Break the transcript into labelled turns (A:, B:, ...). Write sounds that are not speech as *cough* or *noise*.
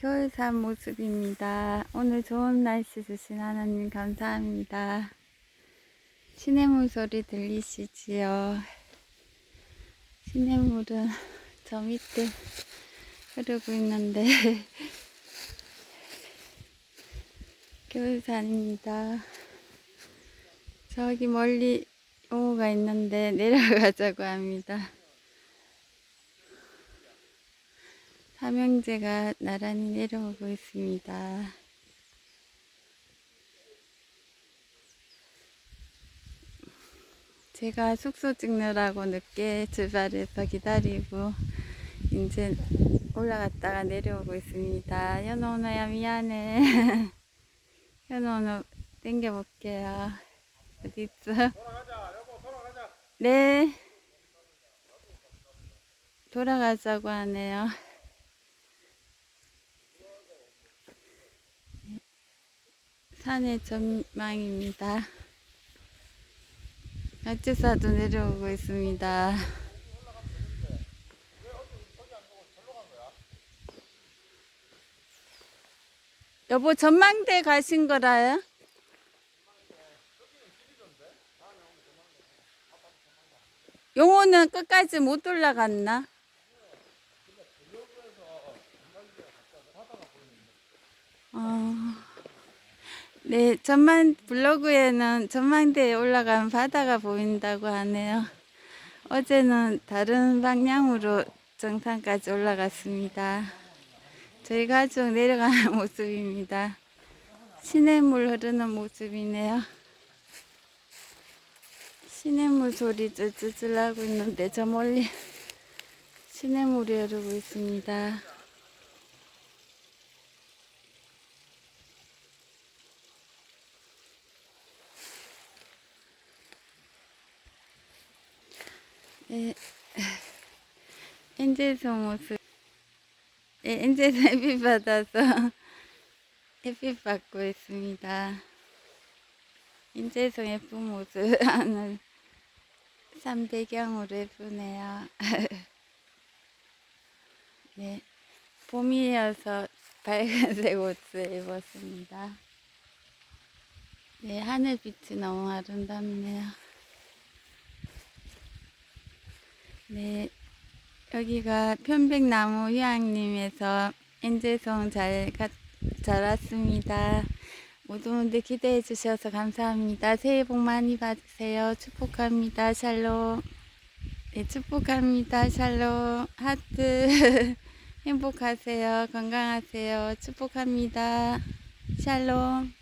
A: 겨울산 모습입니다. 오늘 좋은 날씨 주신 하나님 감사합니다. 시냇물 소리 들리시지요? 시냇물은 *laughs* 저 밑에 흐르고 있는데 *laughs* 겨울산입니다. 저기 멀리 용호가 있는데 내려가자고 합니다. 삼형제가 나란히 내려오고 있습니다. 제가 숙소 찍느라고 늦게 출발해서 기다리고 이제 올라갔다가 내려오고 있습니다. 현원아야 미안해. *laughs* 현원아 땡겨 볼게요. 어디 있어? 네. 돌아가자고 하네요. 산의 전망입니다. 낙지사도 내려오고 있습니다. 여보 전망대 가신 거라요? 용호는 끝까지 못 올라갔나? 어, 네, 전망 블로그에는 전망대에 올라가면 바다가 보인다고 하네요. 어제는 다른 방향으로 정상까지 올라갔습니다. 저희 가족 내려가는 *laughs* 모습입니다. 시냇물 흐르는 모습이네요. 시냇물 소리 쯔쯔쯔 나고 있는데 저 멀리 *laughs* 시냇물이 흐르고 있습니다. 네. 엔젤소 모습. 네, 엔젤소 햇빛 받아서 *laughs* 햇빛 받고 있습니다. 인제송 예쁜 모습 하는 산 배경으로 예쁘네요. *laughs* 네, 봄이어서 밝은색 옷을 입었습니다. 네, 하늘 빛이 너무 아름답네요. 네, 여기가 편백나무 휴양림에서 엔젤송 잘, 가, 잘 왔습니다. 모든 분들 기대해 주셔서 감사합니다. 새해 복 많이 받으세요. 축복합니다. 샬롬. 네, 축복합니다. 샬롬. 하트. *laughs* 행복하세요. 건강하세요. 축복합니다. 샬롬.